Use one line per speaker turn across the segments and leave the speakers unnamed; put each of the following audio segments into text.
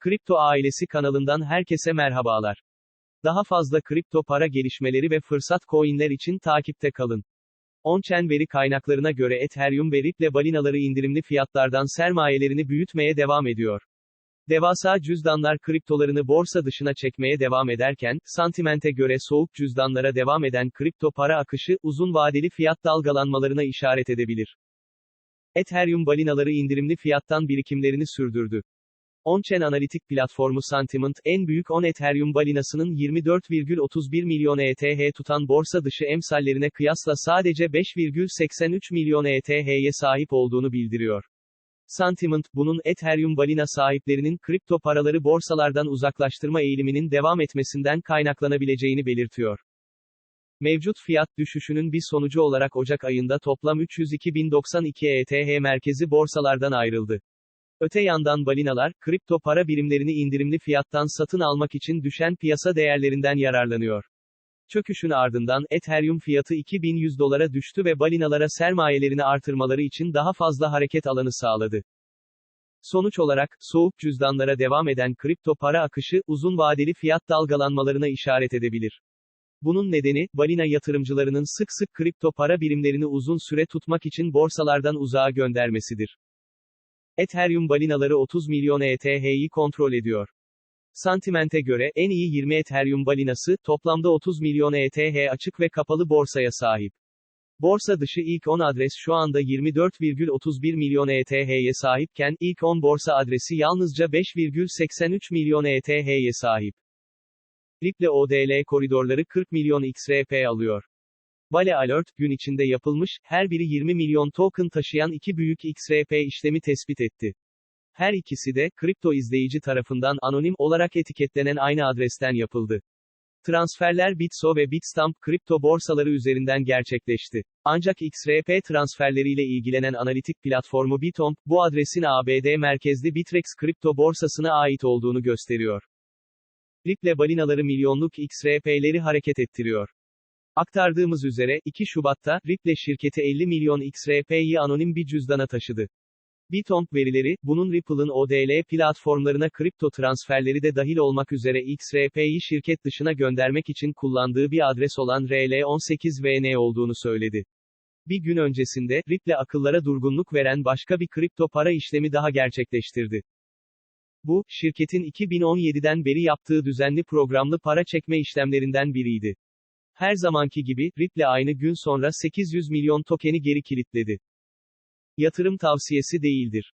Kripto Ailesi kanalından herkese merhabalar. Daha fazla kripto para gelişmeleri ve fırsat coinler için takipte kalın. On-chain veri kaynaklarına göre Ethereum ve Ripple balinaları indirimli fiyatlardan sermayelerini büyütmeye devam ediyor. Devasa cüzdanlar kriptolarını borsa dışına çekmeye devam ederken, Sentiment'e göre soğuk cüzdanlara devam eden kripto para akışı, uzun vadeli fiyat dalgalanmalarına işaret edebilir. Ethereum balinaları indirimli fiyattan birikimlerini sürdürdü. On-chain analitik platformu Sentiment, en büyük 10 Ethereum balinasının 24,31 milyon ETH tutan borsa dışı emsallerine kıyasla sadece 5,83 milyon ETH'ye sahip olduğunu bildiriyor. Sentiment, bunun Ethereum balina sahiplerinin kripto paraları borsalardan uzaklaştırma eğiliminin devam etmesinden kaynaklanabileceğini belirtiyor. Mevcut fiyat düşüşünün bir sonucu olarak Ocak ayında toplam 302.092 ETH merkezi borsalardan ayrıldı. Öte yandan balinalar, kripto para birimlerini indirimli fiyattan satın almak için düşen piyasa değerlerinden yararlanıyor. Çöküşün ardından Ethereum fiyatı 2100 dolara düştü ve balinalara sermayelerini artırmaları için daha fazla hareket alanı sağladı. Sonuç olarak, soğuk cüzdanlara devam eden kripto para akışı, uzun vadeli fiyat dalgalanmalarına işaret edebilir. Bunun nedeni, balina yatırımcılarının sık sık kripto para birimlerini uzun süre tutmak için borsalardan uzağa göndermesidir. Ethereum balinaları 30 milyon ETH'yi kontrol ediyor. Sentiment'e göre, en iyi 20 Ethereum balinası, toplamda 30 milyon ETH açık ve kapalı borsaya sahip. Borsa dışı ilk 10 adres şu anda 24,31 milyon ETH'ye sahipken, ilk 10 borsa adresi yalnızca 5,83 milyon ETH'ye sahip. Ripple ODL koridorları 40 milyon XRP alıyor. Vale Alert, gün içinde yapılmış, her biri 20 milyon token taşıyan iki büyük XRP işlemi tespit etti. Her ikisi de, kripto izleyici tarafından anonim olarak etiketlenen aynı adresten yapıldı. Transferler Bitso ve Bitstamp kripto borsaları üzerinden gerçekleşti. Ancak XRP transferleriyle ilgilenen analitik platformu Bitomp, bu adresin ABD merkezli Bitrex kripto borsasına ait olduğunu gösteriyor. Ripple balinaları milyonluk XRP'leri hareket ettiriyor. Aktardığımız üzere, 2 Şubat'ta, Ripple şirketi 50 milyon XRP'yi anonim bir cüzdana taşıdı. Bitomp verileri, bunun Ripple'ın ODL platformlarına kripto transferleri de dahil olmak üzere XRP'yi şirket dışına göndermek için kullandığı bir adres olan RL18VN olduğunu söyledi. Bir gün öncesinde, Ripple akıllara durgunluk veren başka bir kripto para işlemi daha gerçekleştirdi. Bu, şirketin 2017'den beri yaptığı düzenli programlı para çekme işlemlerinden biriydi. Her zamanki gibi, Ripple aynı gün sonra 800 milyon tokeni geri kilitledi. Yatırım tavsiyesi değildir.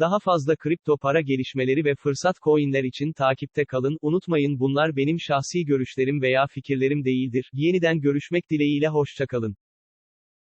Daha fazla kripto para gelişmeleri ve fırsat coinler için takipte kalın, unutmayın bunlar benim şahsi görüşlerim veya fikirlerim değildir. Yeniden görüşmek dileğiyle hoşçakalın.